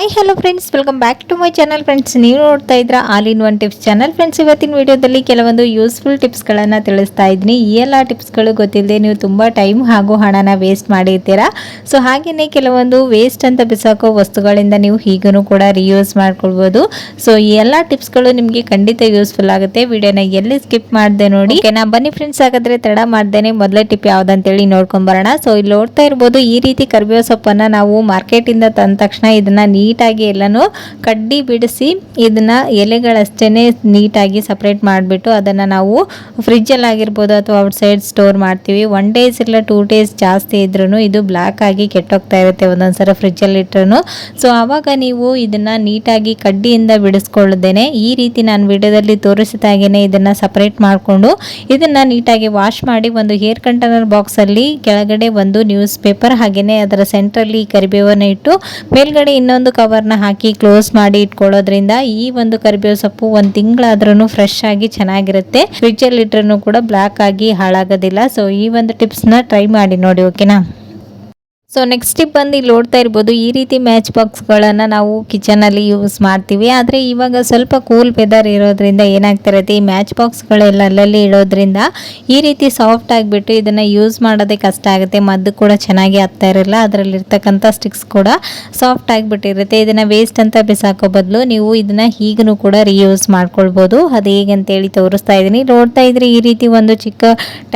Hi hello friends welcome back to my channel friends ನೀವು ನೋಡ್ತಾ ಇದ್ರ all in one tips channel friends ಇವತ್ತಿನ ವಿಡಿಯೋದಲ್ಲಿ ಕೆಲವೊಂದು ಯೂಸ್ಫುಲ್ ಟಿಪ್ಸ್ಗಳನ್ನು ತಿಳಿಸ್ತಾ ಇದ್ದೀನಿ. ಈ ಎಲ್ಲ ಟಿಪ್ಸ್ಗಳು ಗೊತ್ತಿಲ್ಲದೆ ನೀವು ತುಂಬ ಟೈಮ್ ಹಾಗೂ ಹಣನ ವೇಸ್ಟ್ ಮಾಡಿರ್ತೀರಾ. ಸೊ ಹಾಗೆಯೇ ಕೆಲವೊಂದು ವೇಸ್ಟ್ ಅಂತ ಬಿಸಾಕೋ ವಸ್ತುಗಳಿಂದ ನೀವು ಹೀಗೂ ಕೂಡ ರಿಯೂಸ್ ಮಾಡ್ಕೊಳ್ಬೋದು. ಸೊ ಈ ಎಲ್ಲ ಟಿಪ್ಸ್ಗಳು ನಿಮಗೆ ಖಂಡಿತ ಯೂಸ್ಫುಲ್ ಆಗುತ್ತೆ. ವಿಡಿಯೋನ ಎಲ್ಲಿ ಸ್ಕಿಪ್ ಮಾಡಿದೆ ನೋಡಿ. ನಾ ಬನ್ನಿ ಫ್ರೆಂಡ್ಸ್ ಹಾಗಾದ್ರೆ ತಡ ಮಾಡ್ದೇನೆ ಮೊದಲ ಟಿಪ್ ಯಾವುದಂತೇಳಿ ನೋಡ್ಕೊಂಬರೋಣ ಸೊ ಇಲ್ಲಿ ನೋಡ್ತಾ ಇರ್ಬೋದು ಈ ರೀತಿ ಕರಿಬೇವು ಸೊಪ್ಪನ್ನು ನಾವು ಮಾರ್ಕೆಟಿಂದ ತಂದ ತಕ್ಷಣ ಇದನ್ನ ನೀಟಾಗಿ ಎಲ್ಲನೂ ಕಡ್ಡಿ ಬಿಡಿಸಿ ಇದನ್ನು ಎಲೆಗಳಷ್ಟೇ ನೀಟಾಗಿ ಸಪ್ರೇಟ್ ಮಾಡಿಬಿಟ್ಟು ಅದನ್ನು ನಾವು ಫ್ರಿಜ್ಜಲ್ಲಿ ಆಗಿರ್ಬೋದು ಅಥವಾ ಔಟ್ಸೈಡ್ ಸ್ಟೋರ್ ಮಾಡ್ತೀವಿ. ಒನ್ ಡೇಸ್ ಇಲ್ಲ ಟೂ ಡೇಸ್ ಜಾಸ್ತಿ ಇದ್ರೂ ಇದು ಬ್ಲ್ಯಾಕ್ ಆಗಿ ಕೆಟ್ಟೋಗ್ತಾ ಇರುತ್ತೆ ಒಂದೊಂದ್ಸಲ ಫ್ರಿಜ್ಜಲ್ಲಿ ಇಟ್ರೂ ಸೊ ಆವಾಗ ನೀವು ಇದನ್ನು ನೀಟಾಗಿ ಕಡ್ಡಿಯಿಂದ ಬಿಡಿಸ್ಕೊಳ್ಳದೇನೆ ಈ ರೀತಿ ನಾನು ವಿಡಿಯೋದಲ್ಲಿ ತೋರಿಸಿದಾಗೇ ಇದನ್ನು ಸಪ್ರೇಟ್ ಮಾಡಿಕೊಂಡು ಇದನ್ನು ನೀಟಾಗಿ ವಾಶ್ ಮಾಡಿ ಒಂದು ಹೇರ್ ಕಂಟೈನರ್ ಬಾಕ್ಸಲ್ಲಿ ಕೆಳಗಡೆ ಒಂದು ನ್ಯೂಸ್ ಪೇಪರ್ ಹಾಗೆಯೇ ಅದರ ಸೆಂಟ್ರಲ್ಲಿ ಕರಿಬೇವನ್ನು ಇಟ್ಟು ಮೇಲ್ಗಡೆ ಇನ್ನೊಂದು ಕವರ್ನ ಹಾಕಿ ಕ್ಲೋಸ್ ಮಾಡಿ ಇಟ್ಕೊಳ್ಳೋದ್ರಿಂದ ಈ ಒಂದು ಕರಿಬೇವು ಸೊಪ್ಪು ಒಂದು ತಿಂಗಳಾದ್ರೂ ಫ್ರೆಶ್ ಆಗಿ ಚೆನ್ನಾಗಿರುತ್ತೆ. ಫ್ರಿಜ್ಜಲ್ಲಿ ಇಟ್ರೂ ಕೂಡ ಬ್ಲ್ಯಾಕ್ ಆಗಿ ಹಾಳಾಗೋದಿಲ್ಲ. ಸೊ ಈ ಒಂದು ಟಿಪ್ಸ್ನ ಟ್ರೈ ಮಾಡಿ ನೋಡಿ ಓಕೆನಾ ಸೊ ನೆಕ್ಸ್ಟ್ ಟಿಪ್ ಬಂದು ಇಲ್ಲಿ ನೋಡ್ತಾ ಇರ್ಬೋದು, ಈ ರೀತಿ ಮ್ಯಾಚ್ ಬಾಕ್ಸ್ಗಳನ್ನು ನಾವು ಕಿಚನಲ್ಲಿ ಯೂಸ್ ಮಾಡ್ತೀವಿ. ಆದರೆ ಇವಾಗ ಸ್ವಲ್ಪ ಕೂಲ್ ವೆದರ್ ಇರೋದ್ರಿಂದ ಏನಾಗ್ತಾ ಇರುತ್ತೆ, ಈ ಮ್ಯಾಚ್ ಬಾಕ್ಸ್ಗಳೆಲ್ಲ ಅಲ್ಲಲ್ಲಿ ಇಡೋದ್ರಿಂದ ಈ ರೀತಿ ಸಾಫ್ಟ್ ಆಗಿಬಿಟ್ಟು ಇದನ್ನು ಯೂಸ್ ಮಾಡೋದೇ ಕಷ್ಟ ಆಗುತ್ತೆ. ಮದ್ದು ಕೂಡ ಚೆನ್ನಾಗಿ ಆಗ್ತಾ ಇರಲ್ಲ, ಅದರಲ್ಲಿರ್ತಕ್ಕಂಥ ಸ್ಟಿಕ್ಸ್ ಕೂಡ ಸಾಫ್ಟ್ ಆಗಿಬಿಟ್ಟಿರುತ್ತೆ. ಇದನ್ನು ವೇಸ್ಟ್ ಅಂತ ಬಿಸಾಕೋ ಬದಲು ನೀವು ಇದನ್ನು ಈಗಲೂ ಕೂಡ ರಿಯೂಸ್ ಮಾಡ್ಕೊಳ್ಬೋದು. ಅದು ಹೇಗಂತೇಳಿ ತೋರಿಸ್ತಾ ಇದ್ದೀನಿ. ನೋಡ್ತಾ ಇದ್ರೆ ಈ ರೀತಿ ಒಂದು ಚಿಕ್ಕ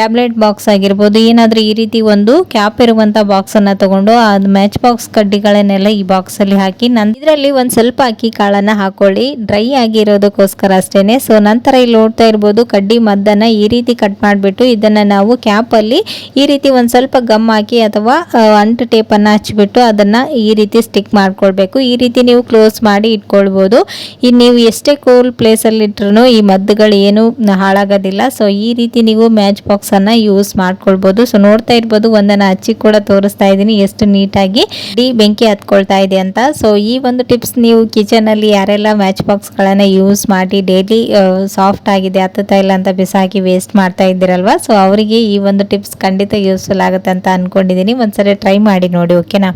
ಟ್ಯಾಬ್ಲೆಟ್ ಬಾಕ್ಸ್ ಆಗಿರ್ಬೋದು. ಏನಾದರೂ ಈ ರೀತಿ ಒಂದು ಕ್ಯಾಪ್ ಇರುವಂಥ ಬಾಕ್ಸನ್ನು ತಗೊಂಡು ಅದು ಮ್ಯಾಚ್ ಬಾಕ್ಸ್ ಕಡ್ಡಿಗಳನ್ನೆಲ್ಲ ಈ ಬಾಕ್ಸ್ ಅಲ್ಲಿ ಹಾಕಿ ನನ್ ಇದರಲ್ಲಿ ಒಂದ್ ಸ್ವಲ್ಪ ಅಕ್ಕಿ ಕಾಳನ್ನ ಹಾಕೊಳ್ಳಿ. ಡ್ರೈ ಆಗಿರೋದಕ್ಕೋಸ್ಕರ ಅಷ್ಟೇನೆ. ಸೊ ನಂತರ ಇಲ್ಲಿ ನೋಡ್ತಾ ಇರ್ಬೋದು ಕಡ್ಡಿ ಮದ್ದನ್ನ ಈ ರೀತಿ ಕಟ್ ಮಾಡಿಬಿಟ್ಟು ಇದನ್ನ ನಾವು ಕ್ಯಾಪ್ ಅಲ್ಲಿ ಈ ರೀತಿ ಒಂದ್ ಸ್ವಲ್ಪ ಗಮ್ ಹಾಕಿ ಅಥವಾ ಆ, ಅಂಟು ಟೇಪ್ ಅನ್ನ ಹಚ್ಚಿಬಿಟ್ಟು ಅದನ್ನ ಈ ರೀತಿ ಸ್ಟಿಕ್ ಮಾಡ್ಕೊಳ್ಬೇಕು. ಈ ರೀತಿ ನೀವು ಕ್ಲೋಸ್ ಮಾಡಿ ಇಟ್ಕೊಳ್ಬಹುದು ಇನ್ನು ನೀವು ಎಷ್ಟೇ ಕೂಲ್ ಪ್ಲೇಸ್ ಅಲ್ಲಿ ಇಟ್ರು ಈ ಮದ್ದುಗಳು ಏನು ಹಾಳಾಗೋದಿಲ್ಲ. ಸೊ ಈ ರೀತಿ ನೀವು ಮ್ಯಾಚ್ ಬಾಕ್ಸ್ ಅನ್ನ ಯೂಸ್ ಮಾಡ್ಕೊಳ್ಬಹುದು ಸೊ ನೋಡ್ತಾ ಇರ್ಬೋದು ಒಂದನ್ನ ಹಚ್ಚಿ ಕೂಡ ತೋರಿಸ್ತಾ ಇದ್ದೀನಿ. ಎಷ್ಟು ನೀಟಾಗಿ ಡಿ ಬೆಂಕಿ ಹತ್ಕೊಳ್ತಾ ಇದೆ ಅಂತ. ಸೊ ಈ ಒಂದು ಟಿಪ್ಸ್ ನೀವು ಕಿಚನ್ ಅಲ್ಲಿ ಯಾರೆಲ್ಲ ಮ್ಯಾಚ್ ಬಾಕ್ಸ್ ಗಳನ್ನ ಯೂಸ್ ಮಾಡಿ ಡೈಲಿ ಸಾಫ್ಟ್ ಆಗಿದೆ, ಹತ್ತುತ್ತಾ ಇಲ್ಲ ಅಂತ ಬಿಸಾಕಿ ವೇಸ್ಟ್ ಮಾಡ್ತಾ ಇದ್ದೀರಲ್ವಾ? ಸೊ ಅವರಿಗೆ ಈ ಒಂದು ಟಿಪ್ಸ್ ಖಂಡಿತ ಯೂಸ್ಫುಲ್ ಆಗುತ್ತೆ ಅಂತ ಅನ್ಕೊಂಡಿದ್ದೀನಿ. ಒಂದ್ಸರಿ ಟ್ರೈ ಮಾಡಿ ನೋಡಿ ಓಕೆನಾ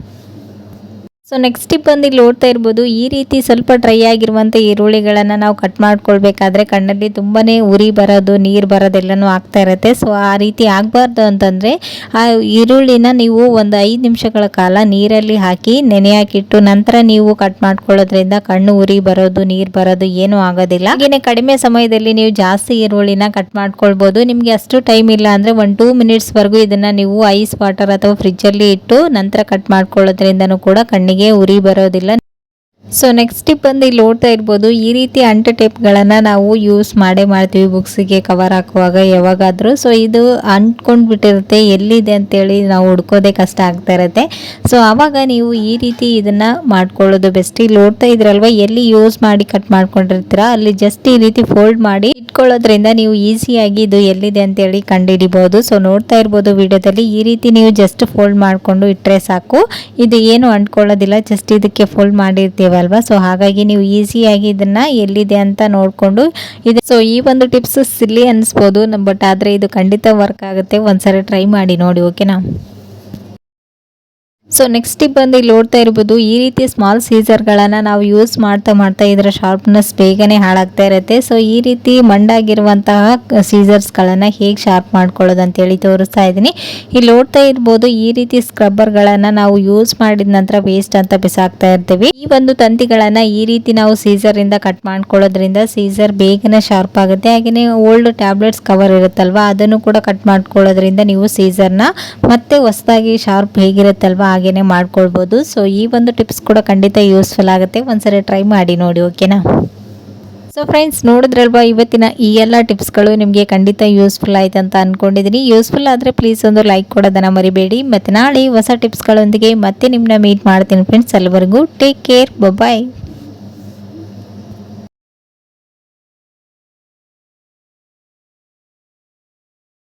ಸೊ ನೆಕ್ಸ್ಟ್ ಟಿಪ್ ಬಂದು ಇಲ್ಲಿ ನೋಡ್ತಾ ಇರ್ಬೋದು, ಈ ರೀತಿ ಸ್ವಲ್ಪ ಡ್ರೈ ಆಗಿರುವಂಥ ಈರುಳ್ಳಿಗಳನ್ನು ನಾವು ಕಟ್ ಮಾಡ್ಕೊಳ್ಬೇಕಾದ್ರೆ ಕಣ್ಣಲ್ಲಿ ತುಂಬಾ ಉರಿ ಬರೋದು, ನೀರು ಬರೋದೆಲ್ಲನೂ ಆಗ್ತಾ ಇರುತ್ತೆ. ಸೊ ಆ ರೀತಿ ಆಗಬಾರ್ದು ಅಂತಂದರೆ, ಆ ಈರುಳ್ಳಿನ ನೀವು ಒಂದು ಐದು ನಿಮಿಷಗಳ ಕಾಲ ನೀರಲ್ಲಿ ಹಾಕಿ ನೆನೆಯಾಕಿಟ್ಟು ನಂತರ ನೀವು ಕಟ್ ಮಾಡ್ಕೊಳ್ಳೋದ್ರಿಂದ ಕಣ್ಣು ಉರಿ ಬರೋದು, ನೀರು ಬರೋದು ಏನೂ ಆಗೋದಿಲ್ಲ. ಹಾಗೆಯೇ ಕಡಿಮೆ ಸಮಯದಲ್ಲಿ ನೀವು ಜಾಸ್ತಿ ಈರುಳ್ಳಿನ ಕಟ್ ಮಾಡ್ಕೊಳ್ಬೋದು. ನಿಮಗೆ ಅಷ್ಟು ಟೈಮ್ ಇಲ್ಲ ಅಂದರೆ ಒಂದು ಟೂ ಮಿನಿಟ್ಸ್ವರೆಗೂ ಇದನ್ನು ನೀವು ಐಸ್ ವಾಟರ್ ಅಥವಾ ಫ್ರಿಜ್ಜಲ್ಲಿ ಇಟ್ಟು ನಂತರ ಕಟ್ ಮಾಡ್ಕೊಳ್ಳೋದ್ರಿಂದನೂ ಕೂಡ ಕಣ್ಣಿಗೆ ಉರಿ ಬರೋದಿಲ್ಲ. ಸೊ ನೆಕ್ಸ್ಟ್ ಟಿಪ್ ಬಂದು ಇಲ್ಲಿ ನೋಡ್ತಾ ಇರ್ಬೋದು, ಈ ರೀತಿ ಅಂಟು ಟೇಪ್ಗಳನ್ನು ನಾವು ಯೂಸ್ ಮಾಡೇ ಮಾಡ್ತೀವಿ ಬುಕ್ಸಿಗೆ ಕವರ್ ಹಾಕುವಾಗ ಯಾವಾಗಾದರೂ. ಸೊ ಇದು ಅಂಟ್ಕೊಂಡು ಬಿಟ್ಟಿರುತ್ತೆ, ಎಲ್ಲಿದೆ ಅಂತೇಳಿ ನಾವು ಹುಡ್ಕೋದೇ ಕಷ್ಟ ಆಗ್ತಾ ಇರುತ್ತೆ. ಸೊ ಆವಾಗ ನೀವು ಈ ರೀತಿ ಇದನ್ನು ಮಾಡ್ಕೊಳ್ಳೋದು ಬೆಸ್ಟ್ ಇಲ್ಲಿ ನೋಡ್ತಾ ಇದ್ರಲ್ವ, ಎಲ್ಲಿ ಯೂಸ್ ಮಾಡಿ ಕಟ್ ಮಾಡ್ಕೊಂಡಿರ್ತೀರ, ಅಲ್ಲಿ ಜಸ್ಟ್ ಈ ರೀತಿ ಫೋಲ್ಡ್ ಮಾಡಿ ಇಟ್ಕೊಳ್ಳೋದ್ರಿಂದ ನೀವು ಈಸಿಯಾಗಿ ಇದು ಎಲ್ಲಿದೆ ಅಂತೇಳಿ ಕಂಡುಹಿಡಿಬೋದು. ಸೊ ನೋಡ್ತಾ ಇರ್ಬೋದು ವಿಡಿಯೋದಲ್ಲಿ, ಈ ರೀತಿ ನೀವು ಜಸ್ಟ್ ಫೋಲ್ಡ್ ಮಾಡಿಕೊಂಡು ಇಟ್ಟರೆ ಸಾಕು. ಇದು ಏನು ಅಂಟ್ಕೊಳ್ಳೋದಿಲ್ಲ ಜಸ್ಟ್ ಇದಕ್ಕೆ ಫೋಲ್ಡ್ ಮಾಡಿರ್ತೀವಲ್ವಾ ಸೊ ಹಾಗಾಗಿ ನೀವು ಈಸಿಯಾಗಿ ಇದನ್ನ ಎಲ್ಲಿದೆ ಅಂತ ನೋಡಿಕೊಂಡು ಇದು ಸೊ ಈ ಒಂದು ಟಿಪ್ಸ್ ಸಿಲ್ಲಿ ಅನ್ಸ್ಬೋದು ಬಟ್ ಆದರೆ ಇದು ಖಂಡಿತ ವರ್ಕ್ ಆಗುತ್ತೆ. ಒಂದ್ಸರಿ ಟ್ರೈ ಮಾಡಿ ನೋಡಿ ಓಕೆನಾ ಸೊ ನೆಕ್ಸ್ಟ್ ಟಿಪ್ ಬಂದು ಇಲ್ಲಿ ನೋಡ್ತಾ ಇರ್ಬೋದು, ಈ ರೀತಿ ಸ್ಮಾಲ್ ಸೀಸರ್ಗಳನ್ನು ನಾವು ಯೂಸ್ ಮಾಡ್ತಾ ಮಾಡ್ತಾ ಇದರ ಶಾರ್ಪ್ನೆಸ್ ಬೇಗನೆ ಹಾಳಾಗ್ತಾ ಇರುತ್ತೆ. ಸೊ ಈ ರೀತಿ ಮಂಡಾಗಿರುವಂತಹ ಸೀಸರ್ಸ್ಗಳನ್ನು ಹೇಗೆ ಶಾರ್ಪ್ ಮಾಡ್ಕೊಳ್ಳೋದು ಅಂತೇಳಿ ತೋರಿಸ್ತಾ ಇದ್ದೀನಿ. ಇಲ್ಲಿ ನೋಡ್ತಾ ಇರ್ಬೋದು, ಈ ರೀತಿ ಸ್ಕ್ರಬ್ಬರ್ಗಳನ್ನು ನಾವು ಯೂಸ್ ಮಾಡಿದ ನಂತರ ವೇಸ್ಟ್ ಅಂತ ಬಿಸಾಕ್ತಾ ಇರ್ತೀವಿ. ಈ ಒಂದು ತಂತಿಗಳನ್ನು ಈ ರೀತಿ ನಾವು ಸೀಸರಿಂದ ಕಟ್ ಮಾಡ್ಕೊಳ್ಳೋದ್ರಿಂದ ಸೀಸರ್ ಬೇಗನೆ ಶಾರ್ಪ್ ಆಗುತ್ತೆ. ಹಾಗೆಯೇ ಓಲ್ಡ್ ಟ್ಯಾಬ್ಲೆಟ್ಸ್ ಕವರ್ ಇರುತ್ತಲ್ವಾ, ಅದನ್ನು ಕೂಡ ಕಟ್ ಮಾಡ್ಕೊಳ್ಳೋದ್ರಿಂದ ನೀವು ಸೀಸರ್ನ ಮತ್ತೆ ಹೊಸದಾಗಿ ಶಾರ್ಪ್ ಹೇಗಿರುತ್ತಲ್ವಾ ಹಾಗೇನೆ ಮಾಡ್ಕೊಳ್ಬೋದು. ಸೊ ಈ ಒಂದು ಟಿಪ್ಸ್ ಕೂಡ ಖಂಡಿತ ಯೂಸ್ಫುಲ್ ಆಗುತ್ತೆ. ಒಂದ್ಸರಿ ಟ್ರೈ ಮಾಡಿ ನೋಡಿ ಓಕೆನಾ ಸೊ ಫ್ರೆಂಡ್ಸ್ ನೋಡಿದ್ರಲ್ವಾ, ಇವತ್ತಿನ ಈ ಎಲ್ಲ ಟಿಪ್ಸ್ಗಳು ನಿಮಗೆ ಖಂಡಿತ ಯೂಸ್ಫುಲ್ ಆಯ್ತು ಅಂತ ಅಂದ್ಕೊಂಡಿದ್ದೀನಿ ಯೂಸ್ಫುಲ್ ಆದರೆ ಪ್ಲೀಸ್ ಒಂದು ಲೈಕ್ ಕೊಡೋದನ್ನು ಮರಿಬೇಡಿ. ಮತ್ತು ನಾಳೆ ಹೊಸ ಟಿಪ್ಸ್ಗಳೊಂದಿಗೆ ಮತ್ತೆ ನಿಮ್ಮನ್ನ ಮೀಟ್ ಮಾಡ್ತೀನಿ ಫ್ರೆಂಡ್ಸ್ ಅಲ್ಲಿವರೆಗೂ ಟೇಕ್ ಕೇರ್ ಬಾಯ್